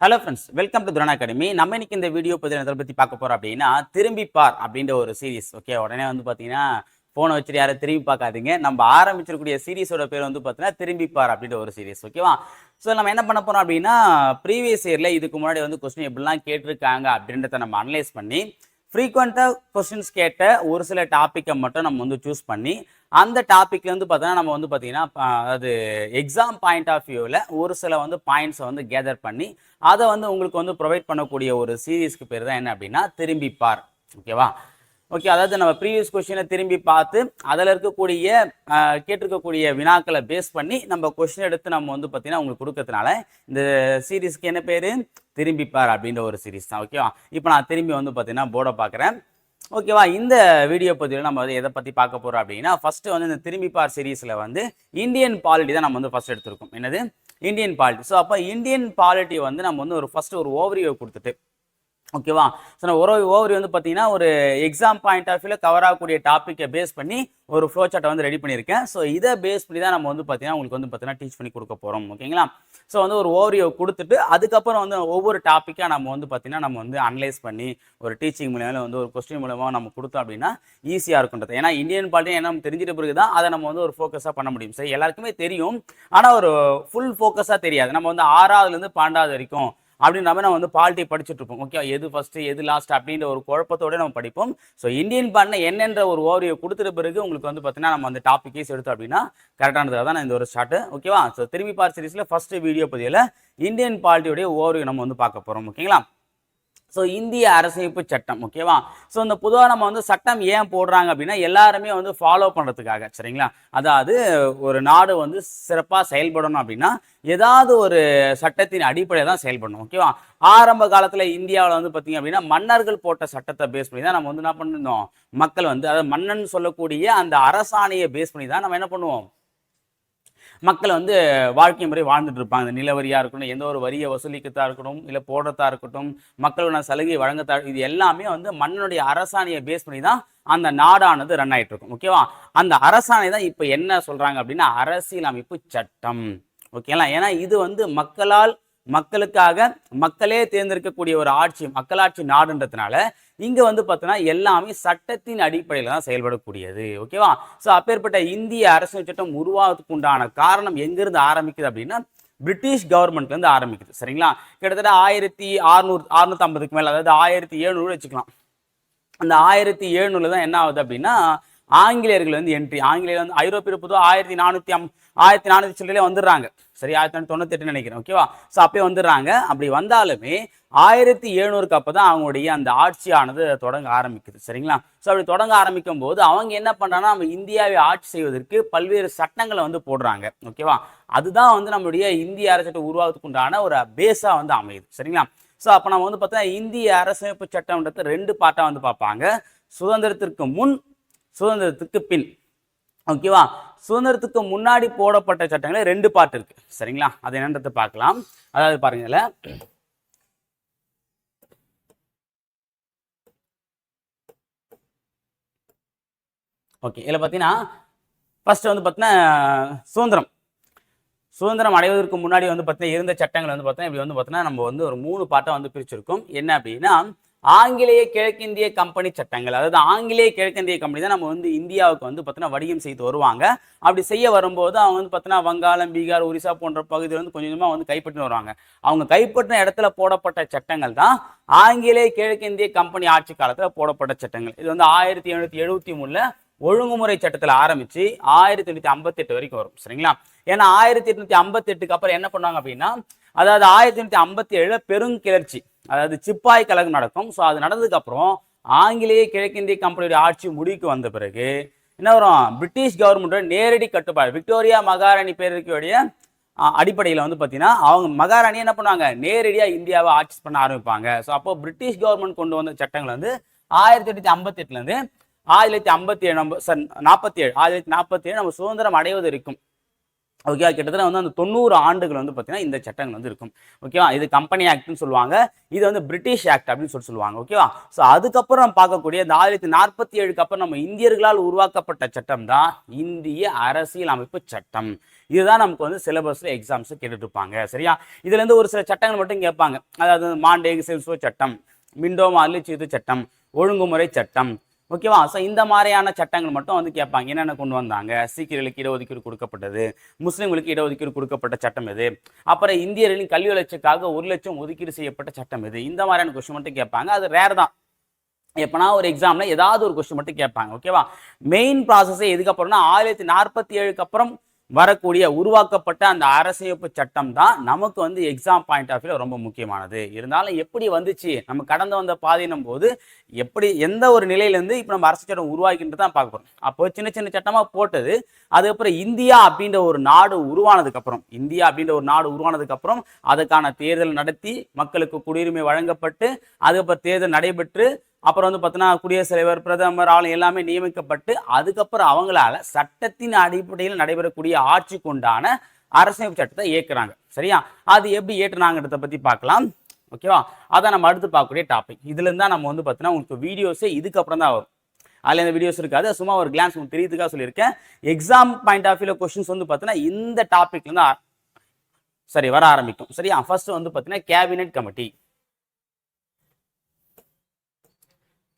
Hello friends welcome to Thurana academy நம்ம இன்னைக்கு இந்த வீடியோ பற்றி எதை பற்றி பார்க்க போகிறோம் அப்படின்னா திரும்பி பார் அப்படின்ற ஒரு சீரிஸ் ஓகே உடனே வந்து பார்த்தீங்கன்னா ஃபோனை வச்சுட்டு யாரும் திரும்பி பார்க்காதீங்க. நம்ம ஆரம்பிச்சிருக்கூடிய சீரிஸோட பேர் வந்து பார்த்தீங்கன்னா திரும்பி பார் அப்படின்ற ஒரு சீரிஸ் ஓகேவா ஸோ நம்ம என்ன பண்ண போகிறோம் அப்படின்னா ப்ரீவியஸ் இயரில் இதுக்கு முன்னாடி வந்து கொஸ்டின் எப்படிலாம் கேட்டிருக்காங்க அப்படின்றத நம்ம அனலைஸ் பண்ணி ஃப்ரீக்வெண்ட்டாக கொஸ்டின்ஸ் கேட்ட ஒரு சில டாப்பிக்கை மட்டும் நம்ம வந்து சூஸ் பண்ணி அந்த டாப்பிக்லேருந்து வந்து பார்த்தோன்னா நம்ம வந்து பார்த்தீங்கன்னா அது அதாவது எக்ஸாம் பாயிண்ட் ஆஃப் வியூவில் ஒரு சில வந்து பாயிண்ட்ஸை வந்து கேதர் பண்ணி அதை வந்து உங்களுக்கு வந்து ப்ரொவைட் பண்ணக்கூடிய ஒரு சீரீஸ்க்கு பேர் தான் என்ன அப்படின்னா திரும்பி பார். ஓகேவா ஓகே அதாவது நம்ம ப்ரீவியஸ் கொஷினை திரும்பி பார்த்து அதில் இருக்கக்கூடிய கேட்டிருக்கக்கூடிய வினாக்களை பேஸ் பண்ணி நம்ம கொஷின் எடுத்து நம்ம வந்து பார்த்தீங்கன்னா உங்களுக்கு கொடுக்கறதுனால இந்த சீரீஸ்க்கு என்ன பேர்? திரும்பி பார் அப்படின்ற ஒரு சீரீஸ் தான் ஓகேவா இப்போ நான் திரும்பி வந்து பார்த்தீங்கன்னா போர்டை பார்க்குறேன். ஓகேவா இந்த வீடியோ பதிவில் நம்ம வந்து எதை பற்றி பார்க்க போகிறோம் அப்படின்னா ஃபஸ்ட்டு வந்து இந்த திரும்பி பார் சீரீஸில் வந்து இந்தியன் பாலிட்டி தான் நம்ம வந்து ஃபர்ஸ்ட் எடுத்திருக்கோம். என்னது? இந்தியன் பாலிட்டி ஸோ அப்போ இந்தியன் பாலிட்டி வந்து நம்ம வந்து ஒரு ஃபஸ்ட்டு ஒரு ஓவரியை கொடுத்துட்டு ஓகேவா? ஸோ நான் ஒரு ஓவரி வந்து பார்த்தீங்கன்னா ஒரு எக்ஸாம் பாயிண்ட் ஆஃப் வியூவில் கவர் ஆகக்கூடிய டாப்பிக்கை பேஸ் பண்ணி ஒரு ஃப்ளோ சார்ட்டை வந்து ரெடி பண்ணியிருக்கேன். ஸோ இதை பேஸ் பண்ணி தான் நம்ம வந்து பார்த்தீங்கன்னா உங்களுக்கு வந்து பார்த்தீங்கன்னா டீச் பண்ணி கொடுக்க போகிறோம் ஓகேங்களா? ஸோ வந்து ஒரு ஓவரியோ கொடுத்துட்டு அதுக்கப்புறம் வந்து ஒவ்வொரு டாப்பிக்காக நம்ம வந்து பார்த்தீங்கன்னா நம்ம வந்து அனலைஸ் பண்ணி ஒரு டீச்சிங் மூலயமா வந்து ஒரு கொஸ்டின் மூலமாக நம்ம கொடுத்தோம் அப்படின்னா ஈஸியாக இருக்குன்றது. ஏன்னா இந்தியன் பாலிட்டி என்ன தெரிஞ்சிட்ட பிறகு தான் அதை நம்ம வந்து ஒரு ஃபோக்கஸாக பண்ண முடியும். சரி எல்லாருக்குமே தெரியும். ஆனால் ஒரு ஃபுல் ஃபோக்கஸாக தெரியாது. நம்ம வந்து ஆறாவதுலேருந்து பன்னெண்டாவது வரைக்கும் அப்படின்ற மாதிரி நம்ம வந்து பாலிட்டி படிச்சுட்டு இருப்போம். ஓகே எது ஃபர்ஸ்ட் எது லாஸ்ட் அப்படின்ற ஒரு குழப்பத்தோட நம்ம படிப்போம். ஸோ இந்தியன் பண்ண என்னென்ற ஒரு ஓவரியை கொடுத்துட்ட பிறகு உங்களுக்கு வந்து பார்த்தீங்கன்னா நம்ம அந்த டாபிக்கேஸ் எடுத்தோம் அப்படின்னா கரெக்டானதாக தான் இந்த ஒரு ஷார்ட் ஓகேவா ஸோ திரும்பி பார் சீரீஸில் ஃபர்ஸ்ட் வீடியோ பதிவில் இந்தியன் பாலிட்டியோடைய ஓவரியை நம்ம வந்து பார்க்க போகிறோம் ஓகேங்களா ஸோ இந்திய அரசமைப்பு சட்டம் ஓகேவா ஸோ இந்த பொதுவாக நம்ம வந்து சட்டம் ஏன் போடுறாங்க அப்படின்னா எல்லாருமே வந்து ஃபாலோ பண்ணுறதுக்காக சரிங்களா? அதாவது ஒரு நாடு வந்து சிறப்பாக செயல்படணும் அப்படின்னா ஏதாவது ஒரு சட்டத்தின் அடிப்படையில் தான் செயல்படணும் ஓகேவா ஆரம்ப காலத்தில் இந்தியாவில் வந்து பார்த்தீங்க அப்படின்னா மன்னர்கள் போட்ட சட்டத்தை பேஸ் பண்ணி தான் நம்ம வந்து என்ன பண்ணிருந்தோம்? மக்கள் வந்து அதாவது மன்னன் சொல்லக்கூடிய அந்த அரசாணையை பேஸ் பண்ணி தான் நம்ம என்ன பண்ணுவோம்? மக்கள் வந்து வாழ்க்கை முறை வாழ்ந்துட்டு இருப்பாங்க. இந்த நிலவரியாக இருக்கட்டும் எந்த ஒரு வரியை வசூலிக்கத்தா இருக்கட்டும் இல்லை போடுறதா இருக்கட்டும் மக்களோட சலுகை வழங்கத்தா இது எல்லாமே வந்து மன்னனுடைய அரசாணையை பேஸ் பண்ணி தான் அந்த நாடானது ரன் ஆகிட்டு இருக்கும். ஓகேவா அந்த அரசாணை தான் இப்போ என்ன சொல்கிறாங்க அப்படின்னா அரசியலமைப்பு சட்டம். ஓகேங்களா ஏன்னா இது வந்து மக்களால் மக்களுக்காக மக்களே தேர்ந்தெடுக்கக்கூடிய ஒரு ஆட்சி மக்களாட்சி நாடுன்றதுனால இங்க வந்து பார்த்தோன்னா எல்லாமே சட்டத்தின் அடிப்படையில் தான் செயல்படக்கூடியது. ஓகேவா? ஸோ அப்பேற்பட்ட இந்திய அரசியல் சட்டம் உருவாகிறதுக்கு உண்டான காரணம் எங்கிருந்து ஆரம்பிக்குது அப்படின்னா பிரிட்டிஷ் கவர்மெண்ட்லேருந்து ஆரம்பிக்குது. சரிங்களா? கிட்டத்தட்ட ஆயிரத்தி அறுநூறு அறுநூத்தி ஐம்பதுக்கு அதாவது ஆயிரத்தி எழுநூறு வச்சுக்கலாம். அந்த ஆயிரத்தி எழுநூறுல தான் என்ன ஆகுது அப்படின்னா ஆங்கிலேயர்கள் வந்து என்ட்ரி ஆங்கிலேயர் வந்து ஐரோப்பிய பொதுவாக ஆயிரத்தி நானூற்றி அம் ஆயிரத்தி நானூற்றி சில்லறையிலே வந்துடுறாங்க. சரி ஆயிரத்தி தொண்ணூற்றி தொண்ணூத்தெட்டு நினைக்கிறேன் ஓகேவா ஸோ அப்பயே வந்துடுறாங்க. அப்படி வந்தாலுமே ஆயிரத்தி எழுநூறுக்கு அப்போ தான் அவங்களுடைய அந்த ஆட்சியானது தொடங்க ஆரம்பிக்குது. சரிங்களா? ஸோ அப்படி தொடங்க ஆரம்பிக்கும் போது அவங்க என்ன பண்ணுறாங்கன்னா நம்ம இந்தியாவை ஆட்சி செய்வதற்கு பல்வேறு சட்டங்களை வந்து போடுறாங்க ஓகேவா அதுதான் வந்து நம்மளுடைய இந்திய அரசு உருவாவதுக்கு உண்டான ஒரு பேஸாக வந்து அமையுது. சரிங்களா? ஸோ அப்போ நம்ம வந்து பார்த்தா இந்திய அரசமைப்பு சட்டம்ன்றது ரெண்டு பார்ட்டாக வந்து பார்ப்பாங்க. சுதந்திரத்திற்கு முன் சுதந்திரத்துக்கு பின் ஓகேவா சுதந்திரத்துக்கு முன்னாடி போடப்பட்ட சட்டங்களே ரெண்டு பார்ட் இருக்கு. சரிங்களா? அது என்னன்றதை பார்க்கலாம். அதாவது பாருங்க இதுல. ஓகே இதில் பார்த்தீங்கன்னா ஃபர்ஸ்ட் வந்து பார்த்தீங்கன்னா சுதந்திரம். சுதந்திரம் அடைவதற்கு முன்னாடி வந்து பார்த்தீங்கன்னா இருந்த சட்டங்கள் வந்து பார்த்தீங்கன்னா இப்படி வந்து பார்த்தீங்கன்னா நம்ம வந்து ஒரு மூணு பாட்டாக வந்து பிரிச்சிருக்கோம். என்ன அப்படின்னா ஆங்கிலேய கிழக்கிந்திய கம்பெனி சட்டங்கள். அதாவது ஆங்கிலேய கிழக்கிந்திய கம்பெனி தான் நம்ம வந்து இந்தியாவுக்கு வந்து பார்த்தீங்கன்னா வடிவம் செய்து வருவாங்க. அப்படி செய்ய வரும்போது அவங்க வந்து பார்த்தீங்கன்னா வங்காளம் பீகார் ஒரிசா போன்ற பகுதியில் வந்து கொஞ்சம் கொஞ்சமாக வந்து கைப்பற்றி வருவாங்க. அவங்க கைப்பற்றின இடத்துல போடப்பட்ட சட்டங்கள் தான் ஆங்கிலேய கிழக்கிந்திய கம்பெனி ஆட்சி காலத்தில் போடப்பட்ட சட்டங்கள். இது வந்து ஆயிரத்தி எழுநூத்தி எழுபத்தி மூணுல ஒழுங்குமுறை சட்டத்தில் ஆரம்பிச்சு ஆயிரத்தி எண்ணூத்தி ஐம்பத்தி எட்டு வரைக்கும் வரும். சரிங்களா? ஏன்னா ஆயிரத்தி எட்நூத்தி ஐம்பத்தி எட்டுக்கு அப்புறம் என்ன பண்ணுவாங்க அப்படின்னா அதாவது ஆயிரத்தி எண்ணூத்தி ஐம்பத்தி ஏழுல பெருங்கிளர்ச்சி. அதாவது சிப்பாய் கழகம் நடக்கும். ஸோ அது நடந்ததுக்கு அப்புறம் ஆங்கிலேய கிழக்கிந்திய கம்பெனியுடைய ஆட்சி முடிவுக்கு வந்த பிறகு என்ன வரும்? பிரிட்டிஷ் கவர்மெண்ட்டோட நேரடி கட்டுப்பாடு விக்டோரியா மகாராணி பேருக்குடைய அடிப்படையில் வந்து பார்த்தீங்கன்னா அவங்க மகாராணி என்ன பண்ணுவாங்க? நேரடியாக இந்தியாவை ஆட்சி பண்ண ஆரம்பிப்பாங்க. ஸோ அப்போ பிரிட்டிஷ் கவர்மெண்ட் கொண்டு வந்த சட்டங்கள் வந்து ஆயிரத்தி எட்நூத்தி ஐம்பத்தி எட்டுலேருந்து ஆயிரத்தி தொள்ளாயிரத்தி ஐம்பத்தி ஏழு நம்ம சார் நாற்பத்தி ஏழு ஆயிரத்தி நாற்பத்தி ஏழு நம்ம சுதந்திரம் அடைவது இருக்கும் ஓகேவா கிட்டத்தட்ட வந்து அந்த தொண்ணூறு ஆண்டுகள் வந்து பார்த்தீங்கன்னா இந்த சட்டங்கள் வந்து இருக்கும். ஓகேவா இது கம்பெனி ஆக்ட்னு சொல்லுவாங்க. இது வந்து பிரிட்டிஷ் ஆக்ட் அப்படின்னு சொல்லி சொல்லுவாங்க. ஓகேவா ஸோ அதுக்கப்புறம் நம்ம பார்க்கக்கூடிய இந்த ஆயிரத்தி நாற்பத்தி ஏழுக்கு அப்புறம் நம்ம இந்தியர்களால் உருவாக்கப்பட்ட சட்டம் தான் இந்திய அரசியல் அமைப்பு சட்டம். இதுதான் நமக்கு வந்து சிலபஸில் எக்ஸாம்ஸ் கேட்டுட்டு இருப்பாங்க. சரியா? இதுலேருந்து ஒரு சில சட்டங்கள் மட்டும் கேட்பாங்க. அதாவது மாண்டேக் செல்சோ சட்டம் மிண்டோ மார்லி சீது சட்டம் ஒழுங்குமுறை சட்டம் ஓகேவா? ஸோ இந்த மாதிரியான சட்டங்கள் மட்டும் வந்து கேட்பாங்க. என்னென்ன கொண்டு வந்தாங்க? சீக்கியர்களுக்கு இடஒதுக்கீடு கொடுக்கப்பட்டது. முஸ்லீம்களுக்கு இடஒதுக்கீடு கொடுக்கப்பட்ட சட்டம் எது? அப்புறம் இந்தியர்களின் கல்வி வளர்ச்சிக்காக ஒரு லட்சம் ஒதுக்கீடு செய்யப்பட்ட சட்டம் எது? இந்த மாதிரியான கொஸ்டின் மட்டும் கேட்பாங்க. அது ரேர் தான். எப்பனா ஒரு எக்ஸாம்ல ஏதாவது ஒரு கொஸ்டின் மட்டும் கேட்பாங்க. ஓகேவா? மெயின் ப்ராசஸே எதுக்கப்புறம்னா ஆயிரத்தி நாற்பத்தி ஏழுக்கு அப்புறம் வரக்கூடிய உருவாக்கப்பட்ட அந்த அரசியப்பு சட்டம் தான் நமக்கு வந்து எக்ஸாம் பாயிண்ட் ஆஃப் வியூ ரொம்ப முக்கியமானது. இருந்தாலும் எப்படி வந்துச்சு? நம்ம கடந்து வந்த பாதினும் போது எப்படி எந்த ஒரு நிலையிலேருந்து இப்போ நம்ம அரசு சட்டம் உருவாக்கின்றது தான் பார்க்க போகிறோம் அப்போ சின்ன சின்ன சட்டமாக போட்டது அதுக்கப்புறம் இந்தியா அப்படின்ற ஒரு நாடு உருவானதுக்கப்புறம் இந்தியா அப்படின்ற ஒரு நாடு உருவானதுக்கப்புறம் அதுக்கான தேர்தல் நடத்தி மக்களுக்கு குடியுரிமை வழங்கப்பட்டு அதுக்கப்புறம் தேர்தல் நடைபெற்று அப்புறம் வந்து பார்த்தீங்கன்னா குடியரசுத் தலைவர் பிரதமர் ஆளும் எல்லாமே நியமிக்கப்பட்டு அதுக்கப்புறம் அவங்களால சட்டத்தின் அடிப்படையில் நடைபெறக்கூடிய ஆட்சிக்கு உண்டான அரசியல் சட்டத்தை இயக்குறாங்க. சரியா? அது எப்படி ஏற்றுனாங்கிறத பற்றி பார்க்கலாம். ஓகேவா? அதான் நம்ம அடுத்து பார்க்கக்கூடிய டாபிக் இதுல இருந்தா நம்ம வந்து பார்த்தீங்கன்னா உங்களுக்கு வீடியோஸே இதுக்கப்புறம் தான் வரும். அதில் இந்த வீடியோஸ் இருக்காது. சும்மா ஒரு கிளான்ஸ் உங்களுக்கு தெரியுதுக்காக சொல்லியிருக்கேன். எக்ஸாம் பாயிண்ட் ஆஃப் வியூல கொஸ்டின்ஸ் வந்து பார்த்தீங்கன்னா இந்த டாபிக்ல இருந்து சரி வர ஆரம்பிக்கும். சரியா? ஃபர்ஸ்ட் வந்து பார்த்தீங்கன்னா கேபினெட் கமிட்டி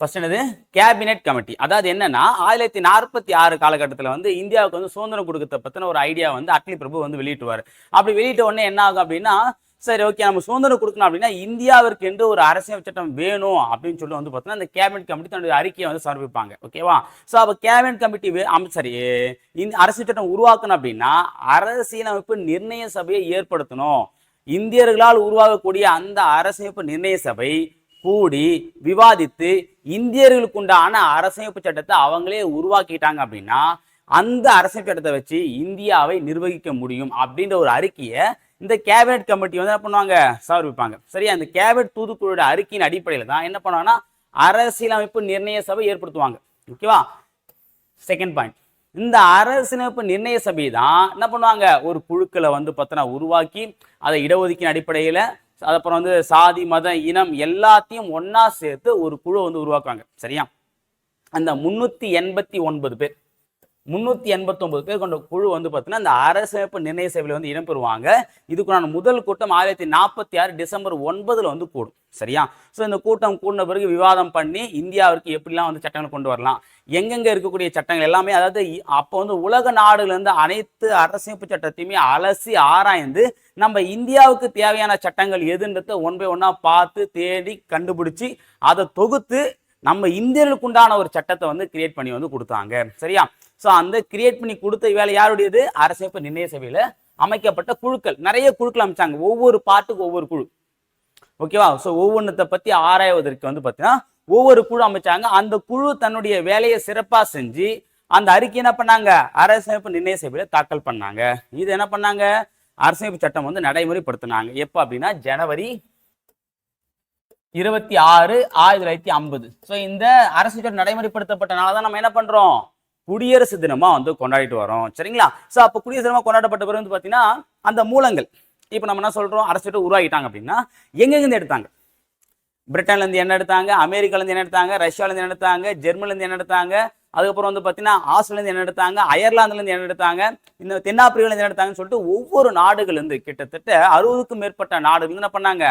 ஃபர்ஸ்ட் என்னது? கேபினெட் கமிட்டி அதாவது என்னன்னா ஆயிரத்தி நாற்பத்தி ஆறு காலகட்டத்தில் வந்து இந்தியாவுக்கு வந்து சுதந்திரம் கொடுக்கறத பற்றின ஒரு ஐடியா வந்து அட்லி பிரபு வந்து வெளியிட்டுவார். அப்படி வெளியிட்ட உடனே என்ன ஆகும் அப்படின்னா சரி ஓகே நம்ம சுதந்திரம் கொடுக்கணும் அப்படின்னா இந்தியாவிற்கு என்று ஒரு அரசியல் சட்டம் வேணும் அப்படின்னு சொல்லி வந்து பார்த்தோன்னா அந்த கேபினெட் கமிட்டி தன்னுடைய அறிக்கையை வந்து சமர்ப்பிப்பாங்க. ஓகேவா ஸோ அப்போ கேபினெட் கமிட்டி சரி இந்த அரசியல் சட்டம் உருவாக்கணும் அப்படின்னா அரசியலமைப்பு நிர்ணய சபையை ஏற்படுத்தணும். இந்தியர்களால் உருவாகக்கூடிய அந்த அரசியமைப்பு நிர்ணய சபை கூடி விவாதித்து இந்தியர்களுக்குண்டான அரசமைப்பு சட்டத்தை அவங்களே உருவாக்கிட்டாங்க அப்படின்னா அந்த அரசமைப்பு சட்டத்தை வச்சு இந்தியாவை நிர்வகிக்க முடியும் அப்படின்ற ஒரு அறிக்கையை இந்த கேபினட் கமிட்டி வந்து என்ன பண்ணுவாங்க? சமர்ப்பிப்பாங்க. சரியா? இந்த கேபினட் தூதுக்குழுவோட அறிக்கையின் அடிப்படையில் தான் என்ன பண்ணுவாங்கன்னா அரசியலமைப்பு நிர்ணய சபை ஏற்படுத்துவாங்க. ஓகேவா செகண்ட் பாயிண்ட் இந்த அரசியலமைப்பு நிர்ணய சபை தான் என்ன பண்ணுவாங்க? ஒரு குழுக்களை வந்து பார்த்தோன்னா உருவாக்கி அதை இடஒதுக்கீடு அடிப்படையில் அப்புறம் வந்து சாதி மதம் இனம் எல்லாத்தையும் ஒன்றா சேர்த்து ஒரு குழு வந்து உருவாக்குவாங்க. சரியா? அந்த முந்நூற்றி எண்பத்தி ஒன்பது பேர். முந்நூற்றி எண்பத்தொம்பது பேர் கொண்ட குழு வந்து பார்த்தீங்கன்னா இந்த அரசமைப்பு நிர்ணய சபையில் வந்து இடம்பெறுவாங்க. இதுக்குண்டான முதல் கூட்டம் ஆயிரத்தி நாற்பத்தி ஆறு டிசம்பர் ஒன்பதில் வந்து கூடும். சரியா? ஸோ இந்த கூட்டம் கூடின பிறகு விவாதம் பண்ணி இந்தியாவிற்கு எப்படிலாம் வந்து சட்டங்கள் கொண்டு வரலாம்? எங்கெங்கே இருக்கக்கூடிய சட்டங்கள் எல்லாமே அதாவது இ- அப்போ வந்து உலக நாடுகள்லேருந்து இருந்து அனைத்து அரசமைப்பு சட்டத்தையுமே அலசி ஆராய்ந்து நம்ம இந்தியாவுக்கு தேவையான சட்டங்கள் எதுன்றத ஒன் பை பார்த்து தேடி கண்டுபிடிச்சி அதை தொகுத்து நம்ம இந்தியர்களுக்கு உண்டான ஒரு சட்டத்தை வந்து கிரியேட் பண்ணி வந்து கொடுத்தாங்க. சரியா? ஸோ அந்த கிரியேட் பண்ணி கொடுத்த வேலை யாருடையது? அரசமைப்பு நிர்ணய சபையில அமைக்கப்பட்ட குழுக்கள். நிறைய குழுக்கள் அமைச்சாங்க. ஒவ்வொரு பாட்டுக்கு ஒவ்வொரு குழு. ஓகேவா ஸோ ஒவ்வொன்றத்தை பத்தி ஆராய்வதற்கு வந்து பார்த்தீங்கன்னா ஒவ்வொரு குழு அமைச்சாங்க. அந்த குழு தன்னுடைய வேலையை சிறப்பாக செஞ்சு அந்த அறிக்கை என்ன பண்ணாங்க? அரசமைப்பு நிர்ணய சபையில தாக்கல் பண்ணாங்க. இது என்ன பண்ணாங்க? அரசமைப்பு சட்டம் வந்து நடைமுறைப்படுத்தினாங்க. எப்போ அப்படின்னா ஜனவரி இருபத்தி ஆறு ஆயிரத்தி தொள்ளாயிரத்தி ஐம்பது. ஸோ இந்த அரசு சட்டம் நடைமுறைப்படுத்தப்பட்டனால தான் நம்ம என்ன பண்றோம்? குடியரசு தினமா வந்து கொண்டாடிட்டு வரோம். சரிங்களா? ஸோ அப்போ குடியரசு தினமா கொண்டாடப்பட்ட பிறகு வந்து பார்த்தீங்கன்னா அந்த மூலங்கள். இப்போ நம்ம என்ன சொல்றோம்? அரசு சட்டம் உருவாகிட்டாங்க அப்படின்னா எங்கெங்கிருந்து எடுத்தாங்க? பிரிட்டன்லேருந்து என்ன எடுத்தாங்க? அமெரிக்காலேருந்து என்ன எடுத்தாங்க? ரஷ்யாலேருந்து என்ன எடுத்தாங்க? ஜெர்மனிலேருந்து என்ன எடுத்தாங்க? அதுக்கப்புறம் வந்து பார்த்தீங்கன்னா ஆஸ்திரேலியா என்ன எடுத்தாங்க? அயர்லாந்துலேருந்து என்ன எடுத்தாங்க? இந்த தென்னாப்பிரிக்காலேருந்து என்ன எடுத்தாங்கன்னு சொல்லிட்டு ஒவ்வொரு நாடுகள் இருந்து கிட்டத்தட்ட அறுபதுக்கும் மேற்பட்ட நாடுகள் என்ன பண்ணாங்க?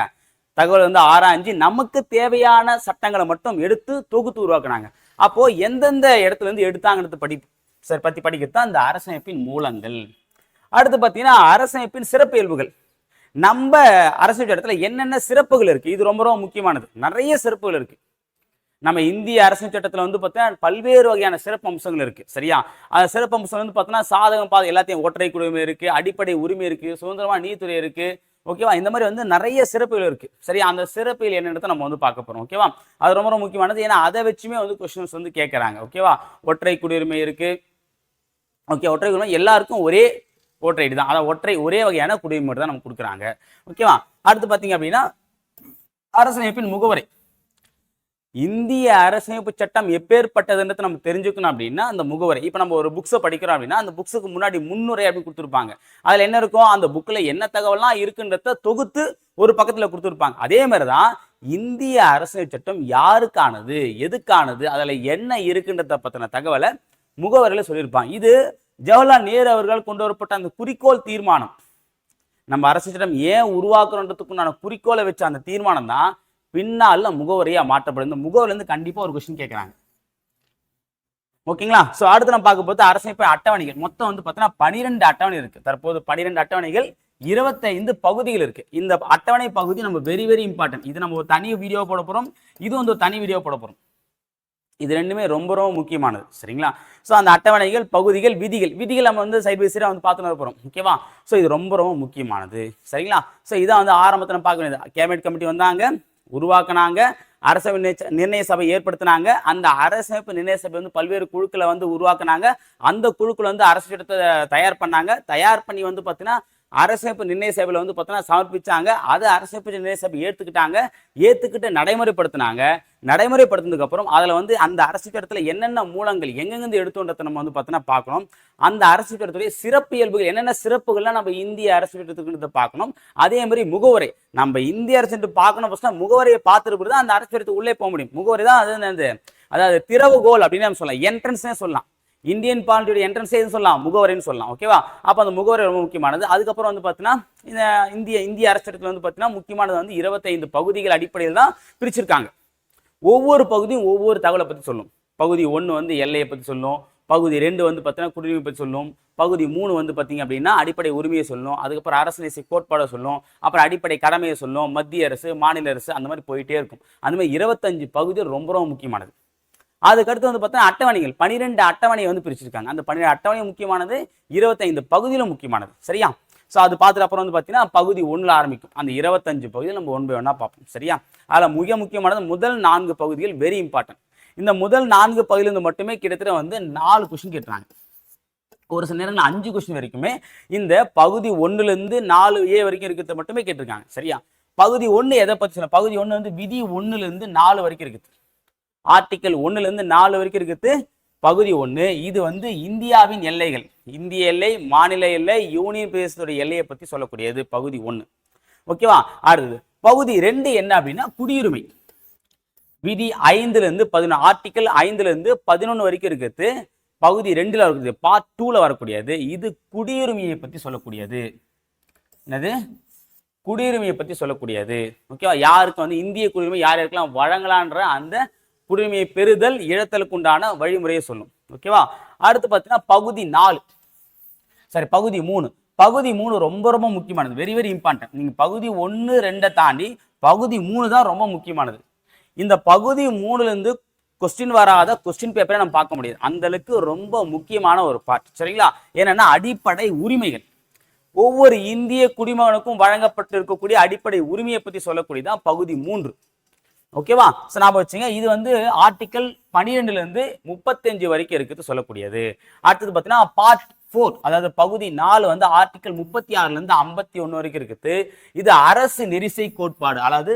தகவல் வந்து ஆராய்ஞ்சு நமக்கு தேவையான சட்டங்களை மட்டும் எடுத்து தொகுத்து உருவாக்குனாங்க. அப்போ எந்தெந்த இடத்துல இருந்து எடுத்தாங்கிறது படி சார் பத்தி படிக்கிறது தான் இந்த அரசமைப்பின் மூலங்கள். அடுத்து பார்த்தீங்கன்னா அரசமைப்பின் சிறப்பியல்புகள் நம்ம அரசியல் இடத்துல என்னென்ன சிறப்புகள் இருக்கு? இது ரொம்ப ரொம்ப முக்கியமானது. நிறைய சிறப்புகள் இருக்கு. நம்ம இந்திய அரசியல் சட்டத்தில் வந்து பார்த்தீங்கன்னா பல்வேறு வகையான சிறப்பு அம்சங்கள் இருக்கு. சரியா? அந்த சிறப்பு அம்சம் வந்து பார்த்தீங்கன்னா சாதகம் பாதை எல்லாத்தையும் ஒற்றை குழுமை இருக்கு அடிப்படை உரிமை இருக்கு சுதந்திரமான நீதித்துறை இருக்கு ஓகேவா? இந்த மாதிரி வந்து நிறைய சிறப்புகள் இருக்கு. சரியா? அந்த சிறப்புகள் என்னன்றதை நம்ம வந்து பார்க்க போறோம். ஓகேவா? அது ரொம்ப ரொம்ப முக்கியமானது. ஏன்னா அதை வச்சுமே வந்து கொஸ்டின்ஸ் வந்து கேட்குறாங்க ஓகேவா? ஒற்றை குடியுரிமை இருக்கு. ஓகே ஒற்றை குடியுரிமை எல்லாருக்கும் ஒரே ஓட்டர் ஐடி தான். அதாவது ஒற்றை ஒரே வகையான குடியுரிமை தான் நமக்கு கொடுக்குறாங்க. ஓகேவா? அடுத்து பார்த்தீங்க அப்படின்னா அரசமைப்பின் முகவரை. இந்திய அரசமைப்பு சட்டம் எப்பேற்பட்டதுன்றது நம்ம தெரிஞ்சுக்கணும் அப்படின்னா அந்த முகவரி. இப்போ நம்ம ஒரு புக்ஸை படிக்கிறோம் அப்படின்னா அந்த புக்ஸுக்கு முன்னாடி முன்னுரை அப்படின்னு கொடுத்துருப்பாங்க. அதில் என்ன இருக்கும் அந்த புக்கில் என்ன தகவல்லாம் இருக்குன்றத தொகுத்து ஒரு பக்கத்தில் கொடுத்துருப்பாங்க. அதே மாதிரி தான் இந்திய அரசியல் சட்டம் யாருக்கானது எதுக்கானது அதில் என்ன இருக்குன்றத பற்றின தகவலை முகவரியில் சொல்லியிருப்பாங்க. இது ஜவஹர்லால் நேரு அவர்கள் கொண்டு வரப்பட்ட அந்த குறிக்கோள் தீர்மானம். நம்ம அரசு சட்டம் ஏன் உருவாக்குறோன்றதுக்குண்டான குறிக்கோளை வச்ச அந்த தீர்மானம் தான் பின்னால் முகவரியாக மாற்றப்படும் இந்த முகவரிலேருந்து கண்டிப்பாக ஒரு கொஸ்டின் கேட்குறாங்க ஓகேங்களா? ஸோ அடுத்து நம்ம பார்க்க போது அரசமைப்பு அட்டவணைகள். மொத்தம் வந்து பார்த்தோன்னா பனிரெண்டு அட்டவணை இருக்குது தற்போது பனிரெண்டு அட்டவணைகள் இருபத்தைந்து பகுதிகள் இருக்கு. இந்த அட்டவணை பகுதி நம்ம வெரி வெரி இம்பார்ட்டன்ட் இது நம்ம ஒரு தனி வீடியோ போட போகிறோம் இது வந்து ஒரு தனி வீடியோ போட போகிறோம் இது ரெண்டுமே ரொம்ப ரொம்ப முக்கியமானது. சரிங்களா? ஸோ அந்த அட்டவணைகள் பகுதிகள் விதிகள். விதிகள் நம்ம வந்து சைட் பை சைடாக வந்து பார்த்துன்னு போகிறோம் ஓகேவா ஸோ இது ரொம்ப ரொம்ப முக்கியமானது. சரிங்களா? ஸோ இதான் வந்து ஆரம்பத்தில் நம்ம பார்க்க வேண்டியது. கேபினெட் கமிட்டி வந்தாங்க. உருவாக்குனாங்க. அரசவை நிர்ணய- நிர்ணய சபை ஏற்படுத்தினாங்க. அந்த அரசமைப்பு நிர்ணய சபை வந்து பல்வேறு குழுக்களை வந்து உருவாக்குனாங்க. அந்த குழுக்கள் வந்து அரசு சட்டத்தை தயார் பண்ணாங்க. தயார் பண்ணி வந்து பார்த்தீங்கன்னா அரசமைப்பு நிர்ணய சபையில் வந்து பார்த்தோன்னா சமர்ப்பிச்சாங்க. அதை அரசமைப்பு நிர்ணய சபை ஏற்றுக்கிட்டாங்க ஏற்றுக்கிட்டு நடைமுறைப்படுத்தினாங்க. நடைமுறைப்படுத்தினதுக்கப்புறம் அதில் வந்து அந்த அரசு சட்டத்தில் என்னென்ன மூலங்கள் எங்கெங்கிருந்து எடுத்தோன்றதை நம்ம வந்து பார்த்தோன்னா பார்க்கணும். அந்த அரசு சட்டத்துடைய சிறப்பு இயல்புகள் என்னென்ன சிறப்புகள்லாம் நம்ம இந்திய அரசு சட்டத்துக்கு பார்க்கணும். அதே மாதிரி முகவரை நம்ம இந்திய அரசு பார்க்கணும் ஃபஸ்ட்டு முகவரியை பார்த்துட்டு தான் அந்த அரசு சட்டத்துக்கு உள்ளே போக முடியும். முகவரி தான் அது அந்த அதாவது திறவுகோல் அப்படின்னு நம்ம சொல்லலாம். என்ட்ரன்ஸ்னே சொல்லலாம். இந்தியன் பாலிட்டியோட என்ட்ரன்ஸே சொல்லலாம் முகவரின்னு சொல்லலாம் ஓகேவா அப்போ அந்த முகவரி ரொம்ப முக்கியமானது. அதுக்கப்புறம் வந்து பார்த்தீங்கன்னா இந்த இந்திய இந்திய அரசிடத்தில் வந்து பார்த்தீங்கன்னா முக்கியமானது வந்து இருபத்தைந்து பகுதிகள் அடிப்படையில் தான் பிரிச்சிருக்காங்க. ஒவ்வொரு பகுதியும் ஒவ்வொரு தகவலை பற்றி சொல்லும். பகுதி ஒன்று வந்து எல்லையை பற்றி சொல்லும். பகுதி ரெண்டு வந்து பார்த்தீங்கன்னா குடியுரிமை பற்றி சொல்லும். பகுதி மூணு வந்து பார்த்தீங்க அப்படின்னா அடிப்படை உரிமையை சொல்லும். அதுக்கப்புறம் அரசு கோட்பாடை சொல்லும். அப்புறம் அடிப்படை கடமையை சொல்லும். மத்திய அரசு மாநில அரசு அந்த மாதிரி போயிட்டே இருக்கும். அந்த மாதிரி இருபத்தஞ்சு பகுதி ரொம்ப ரொம்ப முக்கியமானது. அதுக்கடுத்து வந்து பார்த்தா அட்டவணைகள். பனிரெண்டு அட்டவணையை வந்து பிரிச்சிருக்காங்க. அந்த பன்னிரெண்டு அட்டவணை முக்கியமானது இருபத்தைந்து பகுதியிலும் முக்கியமானது. சரியா? ஸோ அது பார்த்துட்டு அப்புறம் வந்து பார்த்தீங்கன்னா பகுதி ஒன்றில் ஆரம்பிக்கும். அந்த இருபத்தஞ்சு பகுதியில் நம்ம ஒன் பை ஒன்றா பார்ப்போம். சரியா? அதில் மிக முக்கியமானது முதல் நான்கு பகுதிகள் வெரி இம்பார்ட்டன்ட் இந்த முதல் நான்கு பகுதியிலிருந்து மட்டுமே கிட்டத்தட்ட வந்து நாலு கொஷின் கேட்டுறாங்க. ஒரு சில நேரங்கள் அஞ்சு கொஸ்டின் வரைக்குமே இந்த பகுதி ஒன்றுலேருந்து நாலு ஏ வரைக்கும் இருக்கிறத மட்டுமே கேட்டிருக்காங்க. சரியா? பகுதி ஒன்று எதை பற்றி சொல்ல பகுதி ஒன்று வந்து விதி ஒன்றுலேருந்து நாலு வரைக்கும் இருக்குது. ஆர்டிக்கல் ஒன்றுலேருந்து நாலு வரைக்கும் இருக்குது. பகுதி ஒன்று இது வந்து இந்தியாவின் எல்லைகள். இந்திய எல்லை மாநில எல்லை யூனியன் பிரதேசத்துடைய எல்லையை பற்றி சொல்லக்கூடியது பகுதி ஒன்று ஓகேவா? அடுத்தது பகுதி ரெண்டு என்ன அப்படின்னா குடியுரிமை. விதி ஐந்துலேருந்து பதினொன்று ஆர்டிக்கல் ஐந்துலேருந்து பதினொன்று வரைக்கும் இருக்குது. பகுதி ரெண்டில் இருக்குது பார்ட் டூவில் வரக்கூடியது. இது குடியுரிமையை பற்றி சொல்லக்கூடியது. என்னது? குடியுரிமையை பற்றி சொல்லக்கூடியது. ஓகேவா? யாருக்கு வந்து இந்திய குடியுரிமை யார் யாருக்கெல்லாம் வழங்கலான்ற அந்த குடியுரிமையை பெறுதல் இழத்தலுக்கு உண்டான வழிமுறையை சொல்லும். ஓகேவா அடுத்து பார்த்தீங்கன்னா பகுதி நாலு. சரி பகுதி மூணு. பகுதி மூணு ரொம்ப ரொம்ப முக்கியமானது. வெரி வெரி இம்பார்ட்டன்ட் நீங்கள் பகுதி ஒன்று ரெண்டை தாண்டி பகுதி மூணு தான் ரொம்ப முக்கியமானது. இந்த பகுதி மூணுலேருந்து கொஸ்டின் வராத கொஸ்டின் பேப்பரை நம்ம பார்க்க முடியாது. அந்த அளவுக்கு ரொம்ப முக்கியமான ஒரு பார்ட் சரிங்களா? என்னன்னா அடிப்படை உரிமைகள். ஒவ்வொரு இந்திய குடிமகனுக்கும் வழங்கப்பட்டிருக்கக்கூடிய அடிப்படை உரிமையை பற்றி சொல்லக்கூடியதான் பகுதி மூன்று. ஓகேவா ஸோ ஞாபகம் வச்சுங்க இது வந்து ஆர்டிக்கல் பன்னிரெண்டுல இருந்து முப்பத்தஞ்சு வரைக்கும் இருக்குது சொல்லக்கூடியது. அடுத்தது பார்த்தீங்கன்னா பார்ட் ஃபோர் அதாவது பகுதி நாலு வந்து ஆர்டிக்கல் முப்பத்தி ஆறுலேருந்து ஐம்பத்தி ஒன்று வரைக்கும் இருக்குது. இது அரசு நெரிசை கோட்பாடு அதாவது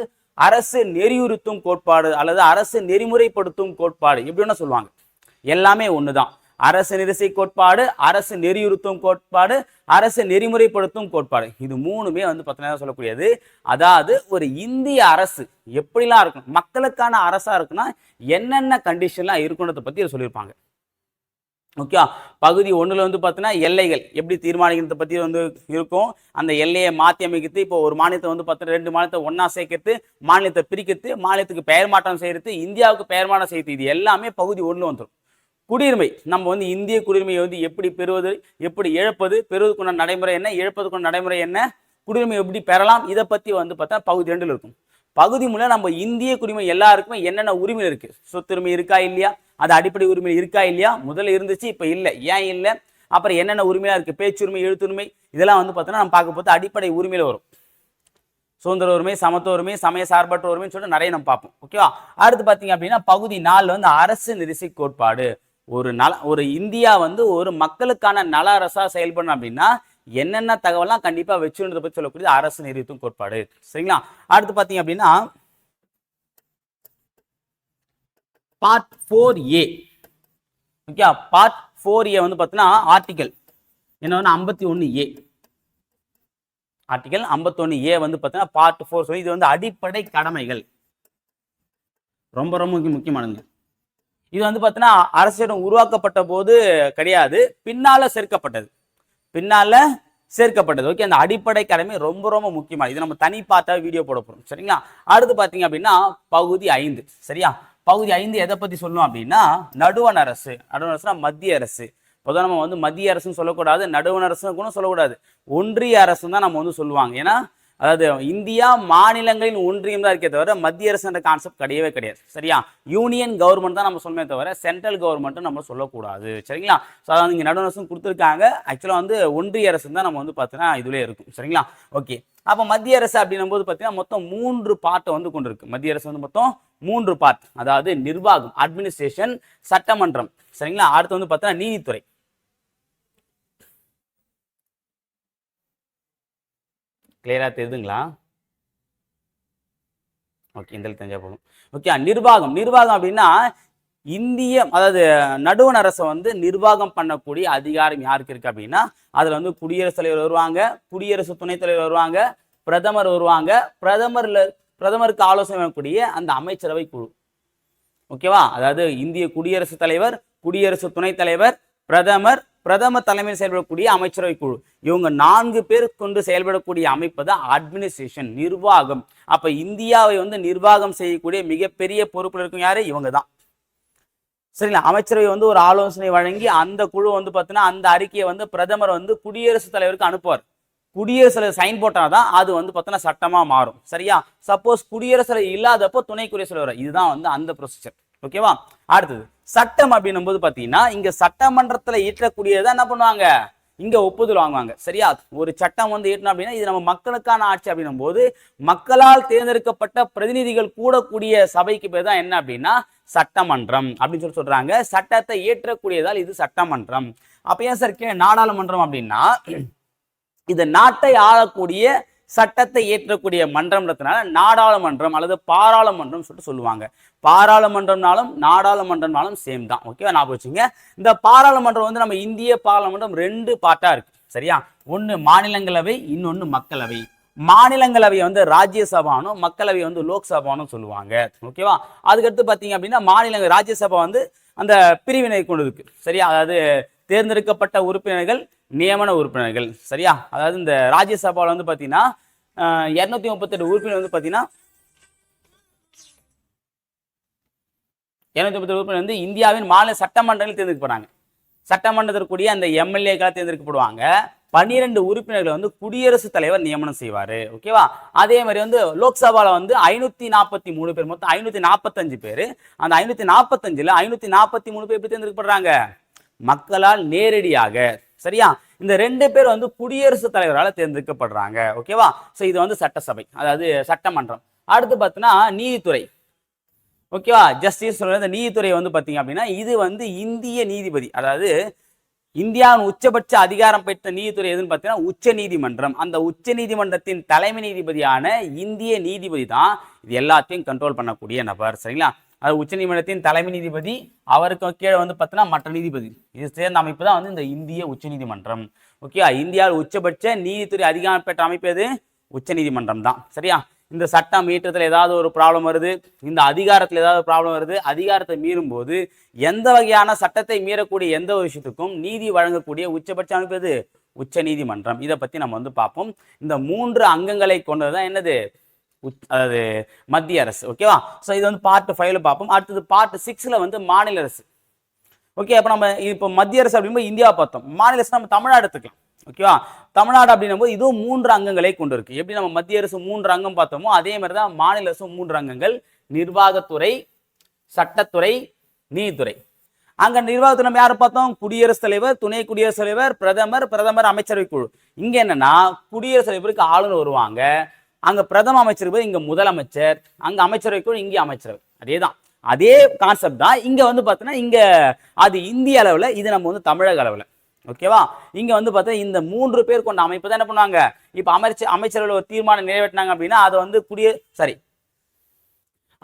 அரசு நெறியுறுத்தும் கோட்பாடு அல்லது அரசு நெறிமுறைப்படுத்தும் கோட்பாடு இப்படி ஒன்று சொல்லுவாங்க. எல்லாமே ஒன்று தான் அரசு நெரிசை கோட்பாடு அரசு நெறியுறுத்தும் கோட்பாடு அரசு நெறிமுறைப்படுத்தும் கோட்பாடு. இது மூணுமே வந்து பார்த்தீங்கன்னா சொல்லக்கூடியது. அதாவது ஒரு இந்திய அரசு எப்படிலாம் இருக்கணும் மக்களுக்கான அரசா இருக்குன்னா என்னென்ன கண்டிஷன்லாம் இருக்குன்றதை பத்தி சொல்லியிருப்பாங்க. ஓகே பகுதி ஒன்றில் வந்து பார்த்தீங்கன்னா எல்லைகள் எப்படி தீர்மானிக்கிறத பற்றி வந்து இருக்கும். அந்த எல்லையை மாற்றி அமைக்கிறது இப்போ ஒரு மாநிலத்தை வந்து பார்த்தீங்கன்னா ரெண்டு மாநிலத்தை ஒன்றா சேர்க்கறது மாநிலத்தை பிரிக்கிறது மாநிலத்துக்கு பெயர் மாற்றம் செய்கிறது இந்தியாவுக்கு பெயர் மாற்றம் செய்யறது இது எல்லாமே பகுதி ஒன்றில் வந்துடும் குடியுரிமை. நம்ம வந்து இந்திய குடியுரிமையை வந்து எப்படி பெறுவது எப்படி இழப்பது பெறுவதற்குண்டான நடைமுறை என்ன இழப்பதற்குண்டான நடைமுறை என்ன குடியுரிமை எப்படி பெறலாம் இதை பற்றி வந்து பார்த்தா பகுதி ரெண்டில் இருக்கும். பகுதி மூலம் நம்ம இந்திய குடிமை எல்லாருக்குமே என்னென்ன உரிமை இருக்கு? சொத்துரிமை இருக்கா இல்லையா? அது அடிப்படை உரிமை இருக்கா இல்லையா? முதல்ல இருந்துச்சு இப்போ இல்லை. ஏன் இல்லை? அப்புறம் என்னென்ன உரிமையாக இருக்குது பேச்சுரிமை எழுத்துரிமை இதெல்லாம் வந்து பார்த்தோன்னா நம்ம பார்க்க போது அடிப்படை உரிமையில் வரும். சுதந்திர உரிமை சமத்துவ உரிமை சமய சார்பற்ற உரிமைன்னு சொல்லிட்டு நிறைய நம்ம பார்ப்போம். ஓகேவா? அடுத்து பார்த்தீங்க அப்படின்னா பகுதி நாலுல வந்து அரசு நெரிசை கோட்பாடு. ஒரு நல ஒரு இந்தியா வந்து ஒரு மக்களுக்கான நல அரசாக செயல்படணும் அப்படின்னா என்னென்ன தகவலாம் கண்டிப்பாக வச்சுன்றத பற்றி சொல்லக்கூடிய அரசு நிறுத்தும் கோட்பாடு. சரிங்களா? அடுத்து பார்த்தீங்க அப்படின்னா part four A okay part four A வந்து பார்த்தீங்கன்னா ஆர்டிகல் என்ன ஐம்பத்தி ஒன்று ஏ ஆர்டிகல் ஐம்பத்தொன்று ஏ வந்து பார்த்தீங்கன்னா பார்ட் ஃபோர் சொல்லி இது வந்து அடிப்படை கடமைகள். ரொம்ப ரொம்ப முக்கியமானது இது வந்து பார்த்தீங்கன்னா அரசிடம் உருவாக்கப்பட்ட போது கிடையாது. பின்னால சேர்க்கப்பட்டது. பின்னால சேர்க்கப்பட்டது. ஓகே அந்த அடிப்படை கடமை ரொம்ப ரொம்ப முக்கியமானது இது நம்ம தனி பார்த்தா வீடியோ போட போகிறோம் சரிங்களா? அடுத்து பார்த்தீங்க அப்படின்னா பகுதி ஐந்து. சரியா? பகுதி ஐந்து எதை பற்றி சொல்லணும் அப்படின்னா நடுவண் அரசு. நடுவண் அரசுனா மத்திய அரசு. பொதுவாக நம்ம வந்து மத்திய அரசுன்னு சொல்லக்கூடாது நடுவண் அரசுன்னு கூட சொல்லக்கூடாது. ஒன்றிய அரசுன்னு தான் நம்ம வந்து சொல்லுவாங்க. ஏன்னா அதாவது இந்தியா மாநிலங்களின் ஒன்றியம் தான் இருக்கே தவிர மத்திய அரசுன்ற கான்செப்ட் கிடையவே கிடையாது. சரியா? யூனியன் கவர்மெண்ட் தான் நம்ம சொல்லுமே தவிர சென்ட்ரல் கவர்மெண்ட்டும் நம்ம சொல்லக்கூடாது. சரிங்களா? ஸோ அதாவது இங்கே நடுவண் அரசும் கொடுத்துருக்காங்க. ஆக்சுவலாக வந்து ஒன்றிய அரசு தான் நம்ம வந்து பார்த்தீங்கன்னா இதுலேயே இருக்கும். சரிங்களா? ஓகே அப்போ மத்திய அரசு அப்படின்னும் போது பார்த்தீங்கன்னா மொத்தம் மூன்று பார்ட்டை வந்து கொண்டிருக்கு. மத்திய அரசு வந்து மொத்தம் மூன்று பார்ட் அதாவது நிர்வாகம் அட்மினிஸ்ட்ரேஷன் சட்டமன்றம். சரிங்களா? அடுத்து வந்து பார்த்தீங்கன்னா நீதித்துறை. கிளியராக தெரியுதுங்களா ஓகே இந்த தெரிஞ்சா போதும். ஓகே நிர்வாகம். நிர்வாகம் அப்படின்னா இந்திய அதாவது நடுவண் அரசை வந்து நிர்வாகம் பண்ணக்கூடிய அதிகாரம் யாருக்கு இருக்கு அப்படின்னா அதுல வந்து குடியரசுத் தலைவர் வருவாங்க குடியரசு துணைத் தலைவர் வருவாங்க பிரதமர் வருவாங்க பிரதமர்ல பிரதமருக்கு ஆலோசனை வரக்கூடிய அந்த அமைச்சரவை குழு. ஓகேவா அதாவது இந்திய குடியரசுத் தலைவர் குடியரசு துணைத் தலைவர் பிரதமர் பிரதமர் தலைமையில் செயல்படக்கூடிய அமைச்சரவை குழு. இவங்க நான்கு பேர் கொண்டு செயல்படக்கூடிய அமைப்பு தான் அட்மினிஸ்ட்ரேஷன் நிர்வாகம். அப்ப இந்தியாவை வந்து நிர்வாகம் செய்யக்கூடிய மிகப்பெரிய பொறுப்பில் இருக்கும் யாரு? இவங்க தான். சரிங்களா? அமைச்சரவை வந்து ஒரு ஆலோசனை வழங்கி அந்த குழு வந்து பார்த்தீங்கன்னா அந்த அறிக்கையை வந்து பிரதமர் வந்து குடியரசுத் தலைவருக்கு அனுப்புவார். குடியரசு தலைவர் சைன் போட்டாதான் அது வந்து பார்த்தீங்கன்னா சட்டமா மாறும். சரியா? சப்போஸ் குடியரசு தலைவர் இல்லாதப்போ துணை குடியரசுத் தலைவர் இதுதான் வந்து அந்த ப்ரொசீஜர் ஓகேவா? அடுத்தது. சட்டம் அப்படின்னும் போது பார்த்தீங்கன்னா இங்க சட்டமன்றத்துல இயற்றக்கூடியதை என்ன பண்ணுவாங்க? இங்க ஒப்புதல் வாங்குவாங்க. சரியா? ஒரு சட்டம் வந்து ஏற்றணும் அப்படின்னா இது நம்ம மக்களுக்கான ஆட்சி அப்படின்னும் போது மக்களால் தேர்ந்தெடுக்கப்பட்ட பிரதிநிதிகள் கூடக்கூடிய சபைக்கு பேர் தான் என்ன அப்படின்னா சட்டமன்றம் அப்படின்னு சொல்லி சொல்றாங்க. சட்டத்தை ஏற்றக்கூடியதால் இது சட்டமன்றம். அப்ப ஏன் சார் கே- நாடாளுமன்றம் அப்படின்னா இந்த நாட்டை ஆளக்கூடிய சட்டத்தை ஏற்றக்கூடிய மன்றம்ன்றதுனால நாடாளுமன்றம் அல்லது பாராளுமன்றம் சொல்லிட்டு சொல்லுவாங்க. பாராளுமன்றம்னாலும் நாடாளுமன்றம்னாலும் சேம் தான். ஓகேவா ஞாபகம் வச்சுங்க இந்த பாராளுமன்றம் வந்து நம்ம இந்திய பாராளுமன்றம் ரெண்டு பார்ட்டாக இருக்கு. சரியா? ஒன்று மாநிலங்களவை இன்னொன்று மக்களவை. மாநிலங்களவையை வந்து ராஜ்யசபானும் மக்களவை வந்து லோக்சபானும் சொல்லுவாங்க. ஓகேவா அதுக்கடுத்து பார்த்தீங்க அப்படின்னா மாநில ராஜ்யசபா வந்து அந்த பிரிவினை கொண்டு இருக்கு. சரியா? அதாவது தேர்ந்தெடுக்கப்பட்ட உறுப்பினர்கள் நியமன உறுப்பினர்கள். சரியா? அதாவது இந்த ராஜ்யசபாவில் வந்து பார்த்தீங்கன்னா இரநூத்தி முப்பத்தெட்டு உறுப்பினர் வந்து பார்த்தீங்கன்னா இரநூத்தி முப்பத்தெட்டு உறுப்பினர் வந்து இந்தியாவின் மாநில சட்டமன்றங்கள் தேர்ந்தெடுக்கப்படுறாங்க சட்டமன்றத்திற்குரிய அந்த எம்எல்ஏக்களாக தேர்ந்தெடுக்கப்படுவாங்க. பன்னிரெண்டு உறுப்பினர்களை வந்து குடியரசுத் தலைவர் நியமனம் செய்வார். ஓகேவா? அதே மாதிரி வந்து லோக்சபாவில் வந்து ஐநூற்றி நாற்பத்தி மூணு பேர். மொத்தம் ஐநூற்றி நாற்பத்தஞ்சு பேர். அந்த ஐநூற்றி நாற்பத்தஞ்சில் ஐநூற்றி நாற்பத்தி மூணு பேர் எப்படி தேர்ந்தெடுக்கப்படுறாங்க? மக்களால் நேரடியாக. சரியா? இந்த ரெண்டு பேர் வந்து குடியரசுத் தலைவரால் தேர்ந்தெடுக்கப்படுறாங்க. ஓகேவா ஸோ இது வந்து சட்டசபை அதாவது சட்டமன்றம். அடுத்து பார்த்தீங்கன்னா நீதித்துறை. ஓகேவா ஜஸ்டிஸ் சொல்ற இந்த நீதித்துறை வந்து பார்த்தீங்க அப்படின்னா இது வந்து இந்திய நீதிபதி அதாவது இந்தியாவின் உச்சபட்ச அதிகாரம் பெற்ற நீதித்துறை எதுன்னு பார்த்தீங்கன்னா உச்ச நீதிமன்றம். அந்த உச்ச நீதிமன்றத்தின் தலைமை நீதிபதியான இந்திய நீதிபதி தான் இது எல்லாத்தையும் கண்ட்ரோல் பண்ணக்கூடிய நபர் சரிங்களா? அது உச்சநீதிமன்றத்தின் தலைமை நீதிபதி அவருக்கு கீழே வந்து பார்த்தீங்கன்னா மற்ற நீதிபதி. இது சேர்ந்த அமைப்பு தான் வந்து இந்த இந்திய உச்சநீதிமன்றம் ஓகே இந்தியாவில் உச்சபட்ச நீதித்துறை அதிகாரம் பெற்ற அமைப்பு எது? உச்சநீதிமன்றம் தான். சரியா? இந்த சட்டம் மீட்டத்தில் ஏதாவது ஒரு ப்ராப்ளம் வருது? இந்த அதிகாரத்தில் ஏதாவது ப்ராப்ளம் வருது? அதிகாரத்தை மீறும்போது எந்த வகையான சட்டத்தை மீறக்கூடிய எந்த ஒரு விஷயத்துக்கும் நீதி வழங்கக்கூடிய உச்சபட்ச அமைப்பு எது? உச்ச நீதிமன்றம். இதை பற்றி நம்ம வந்து பார்ப்போம். இந்த மூன்று அங்கங்களை கொண்டது தான் என்னது? அதாவது மத்திய அரசு ஓகேவா ஸோ இது வந்து பார்ட் ஃபைவ்ல பார்ப்போம். அடுத்தது பார்ட் சிக்ஸில் வந்து மாநில அரசு. ஓகே அப்போ நம்ம இப்போ மத்திய அரசு அப்படிங்கும்போது இந்தியா பார்த்தோம். மாநில அரசு நம்ம தமிழ்நாடு எடுத்துக்கலாம். ஓகேவா தமிழ்நாடு அப்படின்னும் போது இதுவும் மூன்று அங்கங்களை கொண்டு இருக்கு எப்படி நம்ம மத்திய அரசு மூன்று அங்கம் பார்த்தோமோ அதே மாதிரி தான் மாநில அரசும் மூன்று அங்கங்கள். நிர்வாகத்துறை சட்டத்துறை நீதித்துறை. அங்க நிர்வாகத்தை நம்ம யாரை பார்த்தோம்? குடியரசுத் தலைவர் துணை குடியரசுத் தலைவர் பிரதமர் பிரதமர் அமைச்சரவை குழு. இங்க என்னன்னா குடியரசுத் தலைவருக்கு ஆளுநர் வருவாங்க. அங்க பிரதம அமைச்சர் போய் இங்கே முதலமைச்சர் அங்கே அமைச்சரவை கூட இங்கே அமைச்சரவை. அதேதான். அதே கான்செப்ட் தான் இங்க வந்து பார்த்தீங்கன்னா இங்க அது இந்திய அளவில் இது நம்ம வந்து தமிழக அளவில். ஓகேவா இங்க வந்து பார்த்தா இந்த மூன்று பேர் கொண்ட அமைப்பு தான் என்ன பண்ணுவாங்க? இப்போ அமைச்சர் அமைச்சர்கள் ஒரு தீர்மானம் நிறைவேற்றினாங்க அப்படின்னா அதை வந்து குடிய சாரி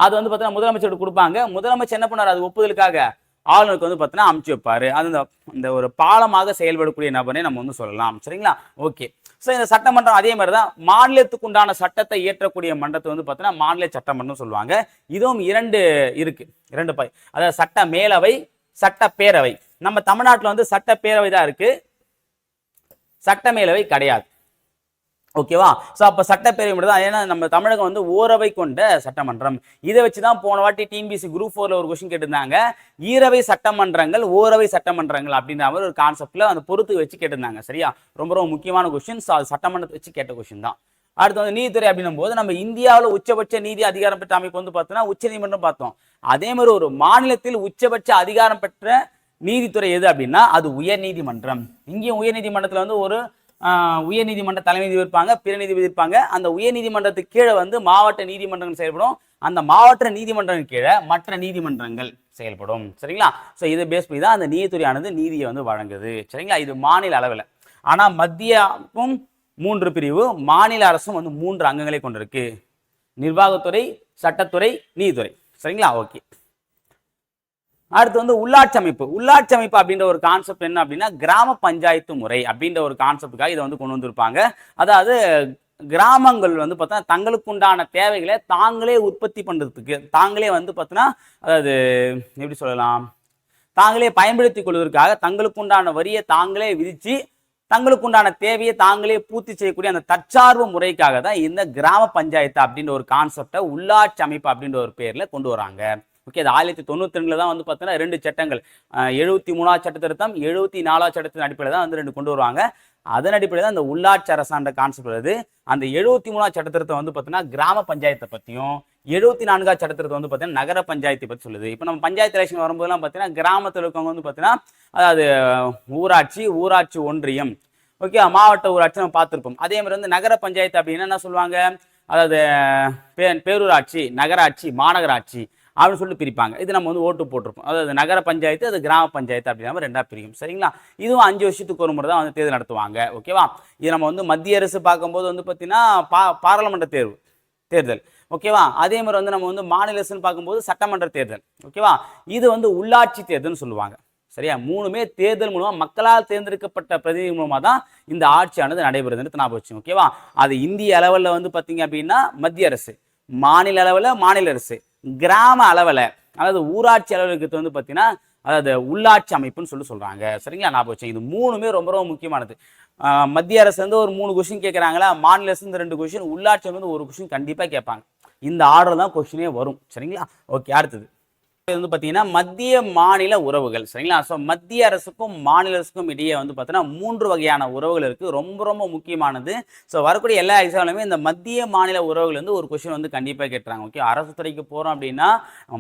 அது வந்து பார்த்தீங்கன்னா முதலமைச்சருக்கு கொடுப்பாங்க. முதலமைச்சர் என்ன பண்ணார் அது ஒப்புதலுக்காக ஆளுநருக்கு வந்து பார்த்தீங்கன்னா அமுச்சு வைப்பாரு. அது இந்த ஒரு பாலமாக செயல்படக்கூடிய நபரே நம்ம வந்து சொல்லலாம். சரிங்களா? ஓகே ஸோ இந்த சட்டமன்றம் அதே மாதிரி தான் மாநிலத்துக்கு உண்டான சட்டத்தை இயற்றக்கூடிய மன்றத்தை வந்து பார்த்தீங்கன்னா மாநில சட்டமன்றம் சொல்லுவாங்க. இதுவும் இரண்டு இருக்கு இரண்டு பை அதாவது சட்ட மேலவை சட்டப்பேரவை நம்ம தமிழ்நாட்டில் வந்து சட்டப்பேரவை தான் இருக்கு. சட்டமேலவை கிடையாது. ஓகேவா? ஸோ அப்போ சட்டப்பேரவை மட்டும் தான். ஏன்னா நம்ம தமிழகம் வந்து ஓரவை கொண்ட சட்டமன்றம். இதை வச்சு தான் போன வாட்டி டிஎன்பிசி குரூப் ஃபோரில் ஒரு கொஸ்டின் கேட்டிருந்தாங்க. ஈரவை சட்டமன்றங்கள் ஓரவை சட்டமன்றங்கள் அப்படின்ற மாதிரி ஒரு கான்செப்டில் அந்த பொறுத்து வச்சு கேட்டிருந்தாங்க. சரியா? ரொம்ப ரொம்ப முக்கியமான கொஸ்டின் ஸோ அது சட்டமன்றத்தை வச்சு கேட்ட கொஸ்டின் தான். அடுத்து வந்து நீதித்துறை அப்படின்னும் போது நம்ம இந்தியாவில் உச்சபட்ச நீதி அதிகாரம் பெற்ற அமைப்பு வந்து பார்த்தோம்னா உச்சநீதிமன்றம் பார்த்தோம். அதே மாதிரி ஒரு மாநிலத்தில் உச்சபட்ச அதிகாரம் பெற்ற நீதித்துறை எது அப்படின்னா அது உயர்நீதிமன்றம். இங்கேயும் உயர்நீதிமன்றத்தில் வந்து ஒரு உயர்நீதிமன்ற தலைமை நீதிபதி இருப்பாங்க பிற நீதிபதி இருப்பாங்க. அந்த உயர்நீதிமன்றத்துக்கு கீழே வந்து மாவட்ட நீதிமன்றங்கள் செயல்படும். அந்த மாவட்ட நீதிமன்றங்கள் கீழே மற்ற நீதிமன்றங்கள் செயல்படும். சரிங்களா? ஸோ இதை பேஸ் பண்ணி தான் அந்த நீதித்துறையானது நீதியை வந்து வழங்குது. சரிங்களா? இது மாநில அளவில். ஆனால் மத்தியமும் மூன்று பிரிவு மாநில அரசும் வந்து மூன்று அங்கங்களை கொண்டிருக்கு. நிர்வாகத்துறை சட்டத்துறை நீதித்துறை. சரிங்களா? ஓகே அடுத்து வந்து உள்ளாட்சி அமைப்பு உள்ளாட்சி அமைப்பு அப்படின்ற ஒரு கான்செப்ட் என்ன அப்படின்னா கிராம பஞ்சாயத்து முறை அப்படின்ற ஒரு கான்செப்டுக்காக இதை வந்து கொண்டு வந்திருப்பாங்க. அதாவது கிராமங்கள் வந்து பார்த்தா தங்களுக்கு உண்டான தேவைகளை தாங்களே உற்பத்தி பண்ணுறதுக்கு தாங்களே வந்து பார்த்தோன்னா அதாவது எப்படி சொல்லலாம்? தாங்களே பயன்படுத்திக் கொள்வதற்காக தங்களுக்குண்டான வரியை தாங்களே விதித்து தங்களுக்கு உண்டான தேவையை தாங்களே பூர்த்தி செய்யக்கூடிய அந்த தற்சார்பு முறைக்காக தான் இந்த கிராம பஞ்சாயத்து அப்படின்ற ஒரு கான்செப்டை உள்ளாட்சி அமைப்பு அப்படின்ற ஒரு பேரில் கொண்டு வராங்க. ஓகே அது ஆயிரத்தி தொண்ணூத்தி ரெண்டுல தான் வந்து பார்த்தீங்கன்னா ரெண்டு சட்டங்கள். எழுபத்தி மூணாவது சட்ட திருத்தம் எழுபத்தி நாலாவது சட்டத்தின் அடிப்படையில் தான் வந்து ரெண்டு கொண்டு வருவாங்க. அதன் அடிப்படையில் தான் அந்த உள்ளாட்சி அரசாண்ட கான்செப்ட் வருது அந்த எழுபத்தி மூணாவது சட்ட திருத்தம் வந்து பார்த்தீங்கன்னா கிராம பஞ்சாயத்தை பற்றியும் எழுபத்தி நான்காவது சட்ட திருத்தம் வந்து பார்த்தீங்கன்னா நகர பஞ்சாயத்தை பற்றி சொல்லுது. இப்போ நம்ம பஞ்சாயத்து எலெக்ஷன் வரும்போதெல்லாம் பார்த்தீங்கன்னா கிராமத்தில் இருக்கவங்க வந்து பார்த்தீங்கன்னா அதாவது ஊராட்சி ஊராட்சி ஒன்றியம். ஓகே மாவட்ட ஊராட்சி நம்ம பார்த்துருப்போம். அதே மாதிரி வந்து நகர பஞ்சாயத்து அப்படின்னா என்ன சொல்லுவாங்க? அதாவது பே பேரூராட்சி நகராட்சி மாநகராட்சி. அப்படின்னு சொல்லிட்டு பிரிப்பாங்க. இது நம்ம வந்து ஓட்டு போட்டிருப்போம். அதாவது நகர பஞ்சாயத்து அது கிராம பஞ்சாயத்து அப்படின்னா ரெண்டாக பிரியும். சரிங்களா? இதுவும் அஞ்சு வருஷத்துக்கு ஒரு முறை தான் வந்து தேர்தல் நடத்துவாங்க. ஓகேவா? இது நம்ம வந்து மத்திய அரசு பார்க்கும்போது வந்து பார்த்தீங்கன்னா பா பாராளுமன்ற தேர்வு தேர்தல். ஓகேவா? அதே மாதிரி வந்து நம்ம வந்து மாநில அரசுன்னு பார்க்கும்போது சட்டமன்ற தேர்தல். ஓகேவா? இது வந்து உள்ளாட்சி தேர்தல்னு சொல்லுவாங்க. சரியா? மூணுமே தேர்தல் மூலமா மக்களால் தேர்ந்தெடுக்கப்பட்ட பிரதிநிதி மூலமா தான் இந்த ஆட்சியானது நடைபெறுதுன்னு ஞாபகம் வச்சுங்க ஓகேவா? அது இந்திய அளவில் வந்து பார்த்தீங்க அப்படின்னா மத்திய அரசு மாநில அளவில் மாநில அரசு. கிராம அளவில் அதாவது ஊராட்சி அளவுக்கு வந்து பார்த்தீங்கன்னா அதாவது உள்ளாட்சி அமைப்புன்னு சொல்லி சொல்கிறாங்க சரிங்களா? ஞாபகம் வச்சுங்க இது மூணுமே ரொம்ப ரொம்ப முக்கியமானது. மத்திய அரசு வந்து ஒரு மூணு கொஷின் கேட்குறாங்களா மாநில அரசு இந்த ரெண்டு கொஷின் உள்ளாட்சி வந்து ஒரு கொஷின் கண்டிப்பாக கேட்பாங்க. இந்த ஆர்டர் தான் கொஷினே வரும். சரிங்களா? ஓகே அடுத்தது. வந்து பார்த்தீங்கன்னா மத்திய மாநில உறவுகள் சரிங்களா? ஸோ மத்திய அரசுக்கும் மாநில அரசுக்கும் இடையே வந்து பார்த்தீங்கன்னா மூன்று வகையான உறவுகள் இருக்குது ரொம்ப ரொம்ப முக்கியமானது. ஸோ வரக்கூடிய எல்லா எக்ஸாம்லையுமே இந்த மத்திய மாநில உறவுகள் வந்து ஒரு கொஷின் வந்து கண்டிப்பாக கேட்டுறாங்க. ஓகே அரசு துறைக்கு போகிறோம் அப்படின்னா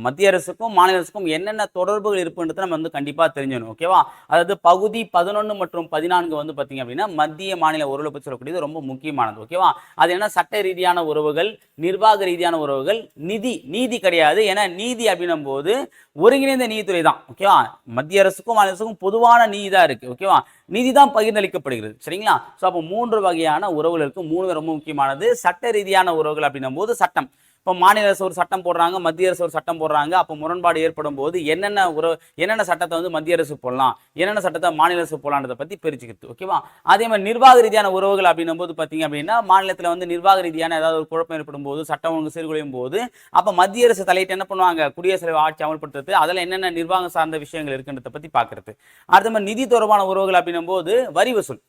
மத்திய அரசுக்கும் மாநில அரசுக்கும் என்னென்ன தொடர்புகள் இருப்புன்றதை நம்ம வந்து கண்டிப்பாக தெரிஞ்சிடணும் ஓகேவா அதாவது பகுதி பதினொன்று மற்றும் பதினான்கு வந்து பார்த்தீங்க அப்படின்னா மத்திய மாநில உறவுகளை பற்றி சொல்லக்கூடியது ரொம்ப முக்கியமானது. ஓகேவா அது என்ன? சட்ட ரீதியான உறவுகள் நிர்வாக ரீதியான உறவுகள் நிதி நீதி கிடையாது. ஏன்னா நீதி அப்படின்னும் போது ஒருங்கிணைந்த நீதித்துறை தான் ஓகேவா மத்திய அரசுக்கும் மாநில அரசுக்கும் பொதுவான நீதி தான் இருக்கு ஓகேவா நீதி தான் பகிர்ந்தளிக்கப்படுகிறது சரிங்களா? ஸோ அப்போ மூன்று வகையான உறவுகள் இருக்கு. மூணு ரொம்ப முக்கியமானது. சட்ட ரீதியான உறவுகள் அப்படின்னும் போது சட்டம். இப்போ மாநில அரசு ஒரு சட்டம் போடுறாங்க மத்திய அரசு ஒரு சட்டம் போடுறாங்க. அப்போ முரண்பாடு ஏற்படும் போது என்னென்ன உறவு என்னென்ன சட்டத்தை வந்து மத்திய அரசு போடலாம் என்னென்ன சட்டத்தை மாநில அரசு போடலான்றதை பற்றி பிரிச்சுக்கிறது ஓகேவா அதே மாதிரி நிர்வாக ரீதியான உறவுகள் அப்படின்னும் போது பார்த்தீங்க அப்படின்னா மாநிலத்தில் வந்து நிர்வாக ரீதியான ஏதாவது ஒரு குழப்பம் ஏற்படும் போது சட்டம் ஒழுங்கு சீர்குலையும் போது அப்போ மத்திய அரசு தலையிட்டு என்ன பண்ணுவாங்க? குடியரசு தலைவர் ஆட்சி அமல்படுத்துறது அதில் என்னென்ன நிர்வாகம் சார்ந்த விஷயங்கள் இருக்குன்றதை பற்றி பார்க்கறது அடுத்த மாதிரி நிதி தொடர்பான உறவுகள் அப்படின்னும் போது வரி வசூல்.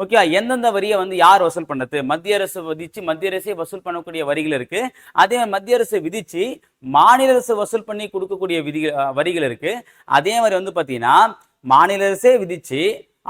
ஓகேவா எந்தெந்த வரியை வந்து யார் வசூல் பண்ணது? மத்திய அரசு விதிச்சு மத்திய அரசே வசூல் பண்ணக்கூடிய வரிகள் இருக்கு. அதே மாதிரி மத்திய அரசு விதிச்சு மாநில அரசு வசூல் பண்ணி கொடுக்கக்கூடிய விதி வரிகள் இருக்கு. அதே மாதிரி வந்து பார்த்தீங்கன்னா மாநில அரசே விதிச்சு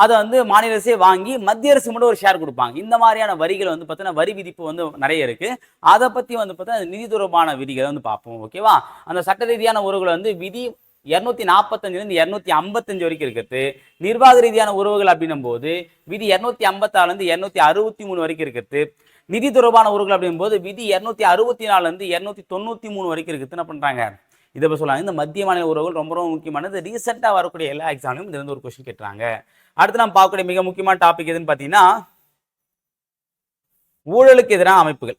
அதை வந்து மாநில அரசே வாங்கி மத்திய அரசு மட்டும் ஒரு ஷேர் கொடுப்பாங்க. இந்த மாதிரியான வரிகள் வந்து பார்த்தீங்கன்னா வரி விதிப்பு வந்து நிறைய இருக்கு. அதை பத்தி வந்து பார்த்தீங்கன்னா நிதி தொடர்பான விதிகளை வந்து பார்ப்போம். ஓகேவா? அந்த சட்ட ரீதியான உறவுகள் வந்து விதி இரநூத்தி நாற்பத்தஞ்சிலிருந்து இரநூத்தி ஐம்பத்தஞ்சு வரைக்கும் இருக்குது நிர்வாக ரீதியான உறவுகள் அப்படின்னும் போது விதி இரநூத்தி ஐம்பத்தாறுலேருந்து இரநூத்தி அறுபத்தி மூணு வரைக்கும் இருக்குது நிதி தொடர்பான உறவுகள் அப்படிங்கும்போது விதி இரநூத்தி அறுபத்தி நாலுலேருந்து இரநூத்தி தொண்ணூற்றி மூணு வரைக்கும் இருக்குது. என்ன பண்ணுறாங்க இதை பற்றி சொல்லுவாங்க இந்த மத்திய மாநில உறவுகள் ரொம்ப ரொம்ப முக்கியமானது. ரீசெண்டாக வரக்கூடிய எல்லா எக்ஸாம்லையும் இதுலேருந்து ஒரு கொஸ்டின் கேட்டுறாங்க அடுத்து நம்ம பார்க்கக்கூடிய மிக முக்கியமான டாபிக் எதுன்னு பார்த்தீங்கன்னா ஊழலுக்கு எதிரான அமைப்புகள்.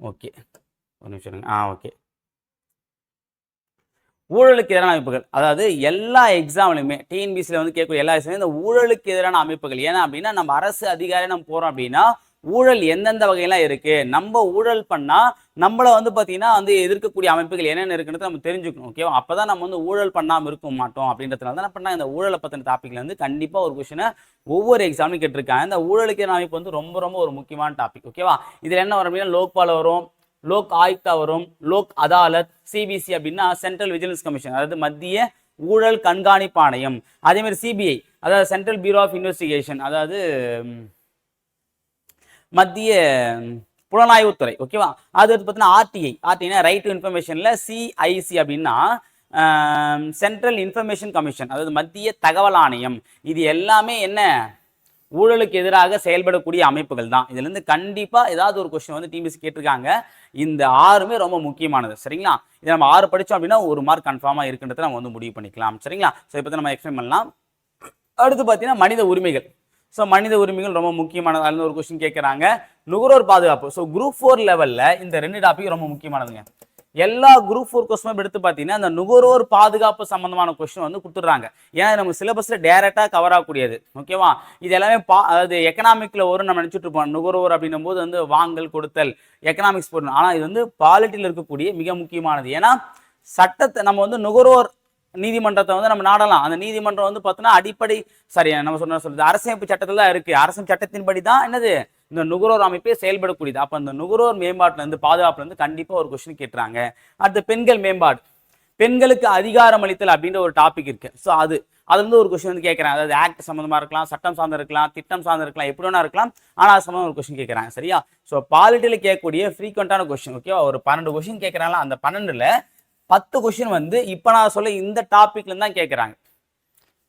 ஓகே. ஒரு நிமிஷம் ஆ ஓகே. ஊழலுக்கு எதிரான அமைப்புகள். அதாவது எல்லா எக்ஸாம்லையுமே டிஎன்பிசியில் வந்து கேட்கக்கூடிய எல்லா எக்ஸாம்லையும் இந்த ஊழலுக்கு எதிரான அமைப்புகள். ஏன்னா அப்படின்னா நம்ம அரசு அதிகாரி நம்ம போகிறோம் அப்படின்னா ஊழல் எந்தெந்த வகையெல்லாம் இருக்கு? நம்ம ஊழல் பண்ணா நம்மளை வந்து பார்த்தீங்கன்னா வந்து எதிர்க்கக்கூடிய அமைப்புகள் என்னென்ன இருக்குன்றது நம்ம தெரிஞ்சுக்கணும் ஓகேவா அப்பதான் நம்ம வந்து ஊழல் பண்ணாமல் இருக்க மாட்டோம் அப்படின்றதுனால தான் என்ன பண்ணா இந்த ஊழலை பற்றின டாப்பிக்ல வந்து கண்டிப்பாக ஒரு கொஷினை ஒவ்வொரு எக்ஸாமும் கேட்டிருக்காங்க. இந்த ஊழலுக்கு அமைப்பு வந்து ரொம்ப ரொம்ப ஒரு முக்கியமான டாபிக் ஓகேவா இதில் என்ன வரும் அப்படின்னா லோக்பால் வரும் லோக் ஆயுக்தா வரும் லோக் அதாலத் சிபிசி அப்படின்னா சென்ட்ரல் விஜிலன்ஸ் கமிஷன் அதாவது மத்திய ஊழல் கண்காணிப்பு ஆணையம் அதே மாதிரி சிபிஐ அதாவது சென்ட்ரல் பியூரோ ஆஃப் இன்வெஸ்டிகேஷன் அதாவது மத்திய புலனாய்வுத்துறை ஓகேவா அது வந்து பார்த்தீங்கன்னா ஆர்டிஐ ஆர்டிஐனா ரைட் டு இன்ஃபர்மேஷனில் சிஐசி அப்படின்னா சென்ட்ரல் இன்ஃபர்மேஷன் கமிஷன் அதாவது மத்திய தகவல் ஆணையம். இது எல்லாமே என்ன? ஊழலுக்கு எதிராக செயல்படக்கூடிய அமைப்புகள் தான். இதுலேருந்து கண்டிப்பாக ஏதாவது ஒரு கொஸ்டின் வந்து டிபிசி கேட்டிருக்காங்க. இந்த ஆறுமே ரொம்ப முக்கியமானது. சரிங்களா? இதை நம்ம ஆறு படித்தோம் அப்படின்னா ஒரு மார்க் கன்ஃபார்மாக இருக்குன்றதை நம்ம வந்து முடிவு பண்ணிக்கலாம். சரிங்களா? ஸோ இப்போ நம்ம எக்ஸ்பிளைன் பண்ணலாம். அடுத்து பார்த்தீங்கன்னா மனித உரிமைகள். ஸோ மனித உரிமைகள் ரொம்ப முக்கியமானது. அதுல ஒரு கொஸ்டின் கேட்குறாங்க நுகர்வோர் பாதுகாப்பு. ஸோ குரூப் ஃபோர் லெவலில் இந்த ரெண்டு டாபிக் ரொம்ப முக்கியமானதுங்க. எல்லா குரூப் ஃபோர் கொஸ்டினும் எடுத்து பார்த்தீங்கன்னா அந்த நுகர்வோர் பாதுகாப்பு சம்பந்தமான கொஸ்டின் வந்து கொடுத்துட்றாங்க. ஏன்னா நம்ம சிலபஸில் டேரெக்டாக கவர் ஆகக்கூடியது. ஓகேவா இது எல்லாமே பா அதாவது எக்கனாமிக்கில் ஒரு நம்ம நினச்சிட்டு இருப்போம். நுகர்வோர் அப்படின்னும் போது வந்து வாங்கல் கொடுத்தல் எக்கனாமிக்ஸ் போடணும். ஆனால் இது வந்து பாலிட்டியில் இருக்கக்கூடிய மிக முக்கியமானது. ஏன்னா சட்டத்தை நம்ம வந்து நுகர்வோர் நீதிமன்றத்தை வந்து நம்ம நாடலாம். அந்த நீதிமன்றம் வந்து பார்த்தோன்னா அடிப்படை சரி நம்ம சொன்ன சொல்றது அரசமைப்பு சட்டத்தில் தான் இருக்கு. அரசு சட்டத்தின்படி தான் என்னது? இந்த நுகர்வோர் அமைப்பே செயல்படக்கூடியது. அப்போ அந்த நுகர்வோர் மேம்பாட்டுல இருந்து பாதுகாப்புல இருந்து கண்டிப்பா ஒரு கொஸ்டின் கேட்டுறாங்க அடுத்து பெண்கள் மேம்பாடு. பெண்களுக்கு அதிகாரம் அளித்தல் அப்படின்ற ஒரு டாபிக் இருக்கு. ஸோ அது அது வந்து ஒரு கொஸ்டின் வந்து கேட்குறாங்க. அதாவது ஆக்ட் சம்மந்தமா இருக்கலாம் சட்டம் சார்ந்து இருக்கலாம் திட்டம் சார்ந்து இருக்கலாம் எப்படி வேணா இருக்கலாம். ஆனால் அது சம்மந்தம் ஒரு கொஸ்டின் கேட்குறாங்க. சரியா? ஸோ பாலிட்டியில் கேட்கக்கூடிய ஃப்ரீக்வெண்ட்டான கொஸ்டின் ஓகேவா ஒரு பன்னெண்டு கொஸ்டின் கேட்குறாங்களா? அந்த பன்னெண்டுல பத்து கொஷின் வந்து இப்போ நான் சொல்ல இந்த டாபிக்ல தான் கேட்குறாங்க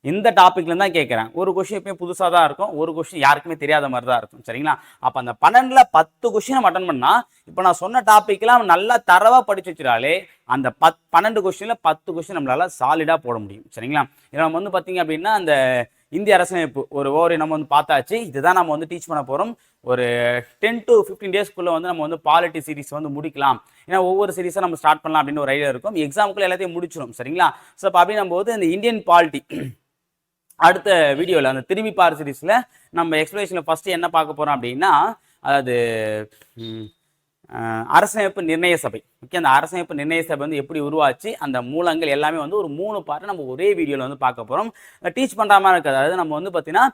இந்த டாபிக்ல தான் கேட்குறாங்க ஒரு கொஸ்டின் எப்பயும் புதுசாக தான் இருக்கும். ஒரு கொஸ்டின் யாருக்குமே தெரியாத மாதிரி தான் இருக்கும். சரிங்களா? அப்போ அந்த பன்னெண்டில் பத்து கொஸ்டின் அட்டன் பண்ணால் இப்போ நான் சொன்ன டாபிக்லாம் நல்லா தரவாக படிச்சு வச்சிடாலே அந்த பத் பன்னெண்டு கொஷினில் பத்து கொஷின் நம்மளால் சாலிடாக போட முடியும். சரிங்களா? இதில் நம்ம வந்து பார்த்தீங்க அப்படின்னா அந்த இந்திய அரசமைப்பு ஒரு ஓவரை நம்ம வந்து பார்த்தாச்சு. இதுதான் நம்ம வந்து டீச் பண்ண போகிறோம் ஒரு டென் டு ஃபிஃப்டீன் டேஸ்க்குள்ளே வந்து நம்ம வந்து பாலிட்டி சீரிஸ் வந்து முடிக்கலாம். ஏன்னா ஒவ்வொரு சீரிஸாக நம்ம ஸ்டார்ட் பண்ணலாம் அப்படின்னு ஒரு ஐடியா இருக்கும். எக்ஸாமுக்குள்ள எல்லாத்தையும் முடிச்சிடும் சரிங்களா? ஸோ அப்போ அப்படின்னும் போது இந்த இந்தியன் பாலிட்டி அடுத்த வீடியோவில் அந்த திரும்பி பார் சீரிஸில் நம்ம எக்ஸ்பிளேஷனில் ஃபஸ்ட்டு என்ன பார்க்க போகிறோம் அப்படின்னா அதாவது அரசமைப்பு நிர்ணய சபை. ஓகே அந்த அரசமைப்பு நிர்ணய சபை வந்து எப்படி உருவாச்சு? அந்த மூலங்கள் எல்லாமே வந்து ஒரு மூணு பார்ட்டு நம்ம ஒரே வீடியோவில் வந்து பார்க்க போகிறோம் டீச் பண்ணுற மாதிரி இருக்குது. அதாவது நம்ம வந்து பார்த்தீங்கன்னா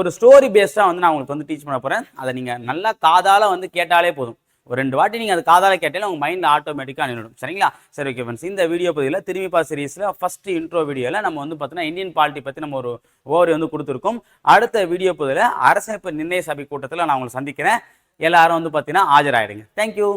ஒரு ஸ்டோரி பேஸ்டாக வந்து நான் உங்களுக்கு வந்து டீச் பண்ண போகிறேன் அதை நீங்கள் நல்லா காதால் வந்து கேட்டாலே போதும். ஒரு ரெண்டு வாட்டி நீங்கள் அது காதால் கேட்டாலே உங்கள் மைண்டில் ஆட்டோமேட்டிக்காக நின்றுடும் சரிங்களா? சரி ஓகே ஃப்ரெண்ட்ஸ் இந்த வீடியோ பதிவில் திரும்பி பா சீரிஸில் இன்ட்ரோ வீடியோவில் நம்ம வந்து பார்த்தீங்கன்னா இந்தியன் பாலிட்டி பற்றி நம்ம ஒரு ஓவரி வந்து கொடுத்துருக்கோம். அடுத்த வீடியோ பதிவில் அரசமைப்பு நிர்ணய சபை கூட்டத்தில் நான் உங்களை சந்திக்கிறேன். எல்லாரும் வந்து பார்த்தீங்கன்னா ஆஜராயிடுங்க. தேங்க்யூ